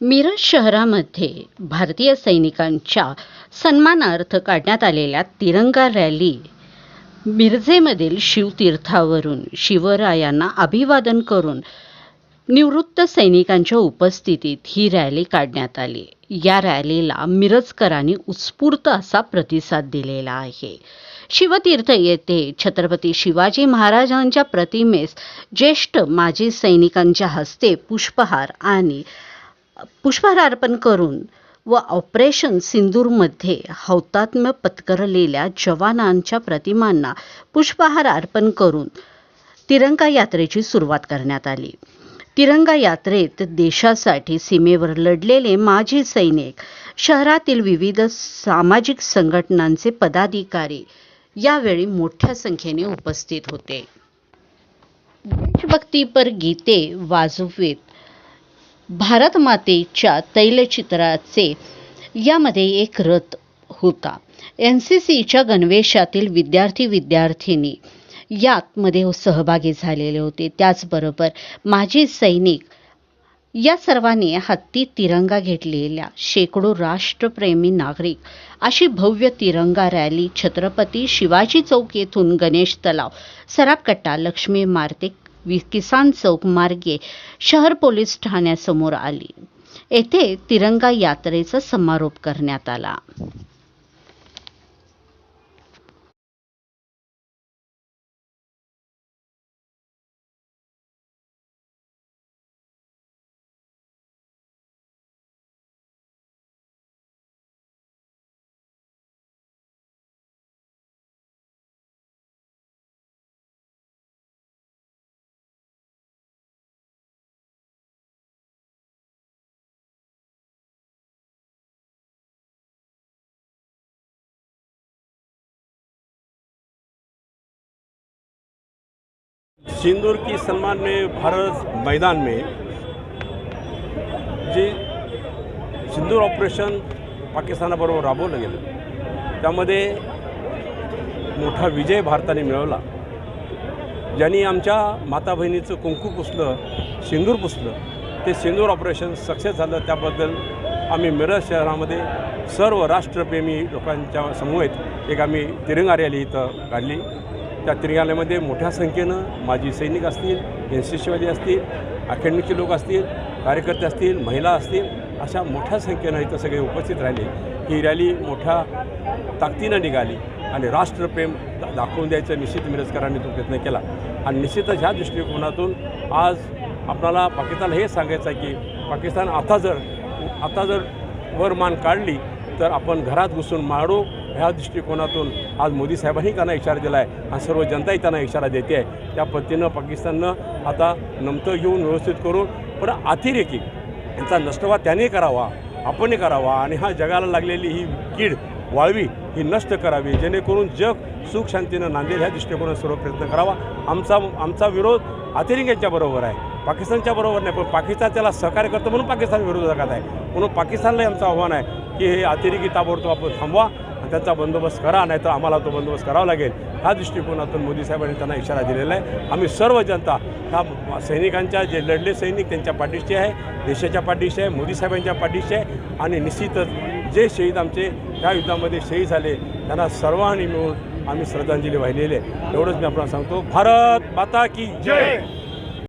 मिरज शहरामध्ये भारतीय सैनिकांच्या सन्मानार्थ काढण्यात आलेल्या तिरंगा रॅली मिरजेमधील शिवतीर्थावरून शिवरायांना अभिवादन करून निवृत्त सैनिकांच्या उपस्थितीत ही रॅली काढण्यात आली. या रॅलीला मिरजकरांनी उत्स्फूर्त असा प्रतिसाद दिलेला आहे. शिवतीर्थ येथे छत्रपती शिवाजी महाराजांच्या प्रतिमेस ज्येष्ठ माजी सैनिकांच्या हस्ते पुष्पहार आणि पुष्पहार अर्पण करून व ऑपरेशन सिंदूरमध्ये हौतात्म्य पत्करलेल्या जवानांच्या प्रतिमांना पुष्पहार अर्पण करून तिरंगा यात्रेची सुरुवात करण्यात आली. तिरंगा यात्रेत देशासाठी सीमेवर लढलेले माजी सैनिक शहरातील विविध सामाजिक संघटनांचे पदाधिकारी यावेळी मोठ्या संख्येने उपस्थित होते. देशभक्तीपर गीते वाजवीत. भारतमातेच्या तैलचित्राचे यामध्ये एक रथ होता. एन सी सीच्या गणवेशातील विद्यार्थी विद्यार्थिनी यातमध्ये सहभागी झालेले होते. त्याचबरोबर माजी सैनिक या सर्वांनी हत्ती तिरंगा घेतलेल्या शेकडो राष्ट्रप्रेमी नागरिक अशी भव्य तिरंगा रॅली छत्रपती शिवाजी चौक येथून गणेश तलाव सराफकट्टा लक्ष्मी मार्तिक किसान चौक मार्गे शहर पोलीस ठाण्यासमोर आली. येथे तिरंगा यात्रेचा समारोप करण्यात आला. सिंदूर की सम्मान में भारत मैदान में जे सिंदूर ऑपरेशन पाकिस्तानाबरोबर राबवलं गेलं. त्यामध्ये मोठा विजय भारताने मिळवला. ज्यांनी आमच्या माता बहिणीचं कुंकू पुसलं सिंदूर पुसलं ते सिंदूर ऑपरेशन सक्सेस झालं. त्याबद्दल आम्ही मिरज शहरामध्ये सर्व राष्ट्रप्रेमी लोकांच्या समूहेत एक आम्ही तिरंगा रॅली इथं काढली. त्या तिरंगाल्यामध्ये मोठ्या संख्येनं माजी सैनिक असतील एन सी सीवाले असतील अकॅडमीचे लोक असतील कार्यकर्ते असतील महिला असतील अशा मोठ्या संख्येनं इथं सगळे उपस्थित राहिले. ही रॅली मोठ्या ताकदीनं निघाली आणि राष्ट्रप्रेम दाखवून द्यायचं निश्चित मिरजकरांनी तो प्रयत्न केला. आणि निश्चितच ह्या दृष्टिकोनातून आज आपल्याला पाकिस्तानला हे सांगायचं आहे की पाकिस्तान आता जर आता जर वर मान काढली तर आपण घरात घुसून मारू ह्या दृष्टिकोनातून आज मोदी साहेबांनी त्यांना इशारा दिला आहे आणि सर्व जनताही त्यांना इशारा देते. आहे त्या पद्धतीनं पाकिस्ताननं आता नमतं घेऊन व्यवस्थित करून पण अतिरेकी यांचा नष्टवा त्याने करावा आपणही करावा. आणि हा जगाला लागलेली ही कीड वाळवी ही नष्ट करावी. जेणेकरून जग सुख शांतीनं नांदेल ह्या दृष्टिकोनात सर्व प्रयत्न करावा. आमचा आमचा विरोध अतिरेक्यांच्या बरोबर आहे. पाकिस्तानच्या बरोबर नाही पण पाकिस्तान त्याला सहकार्य करतं म्हणून पाकिस्तान विरोधात आहे. म्हणून पाकिस्तानलाही आमचं आव्हान आहे की हे अतिरेकी ताबडतोब आपण थांबवा. त्याचा बंदोबस्त करा नाही तर आम्हाला तो बंदोबस्त करावा लागेल. ह्या दृष्टिकोनातून मोदी साहेबांनी त्यांना इशारा दिलेला आहे. आम्ही सर्व जनता ह्या सैनिकांच्या जे लढले सैनिक त्यांच्या पाठीशी आहे देशाच्या पाठीशी आहे मोदी साहेबांच्या पाठीशी आहे. आणि निश्चितच जे शहीद आमचे ह्या युद्धामध्ये शहीद झाले त्यांना सर्वांनी मिळून आम्ही श्रद्धांजली वाहिलेली आहे. एवढंच मी आपल्याला सांगतो. भारत माता की जय!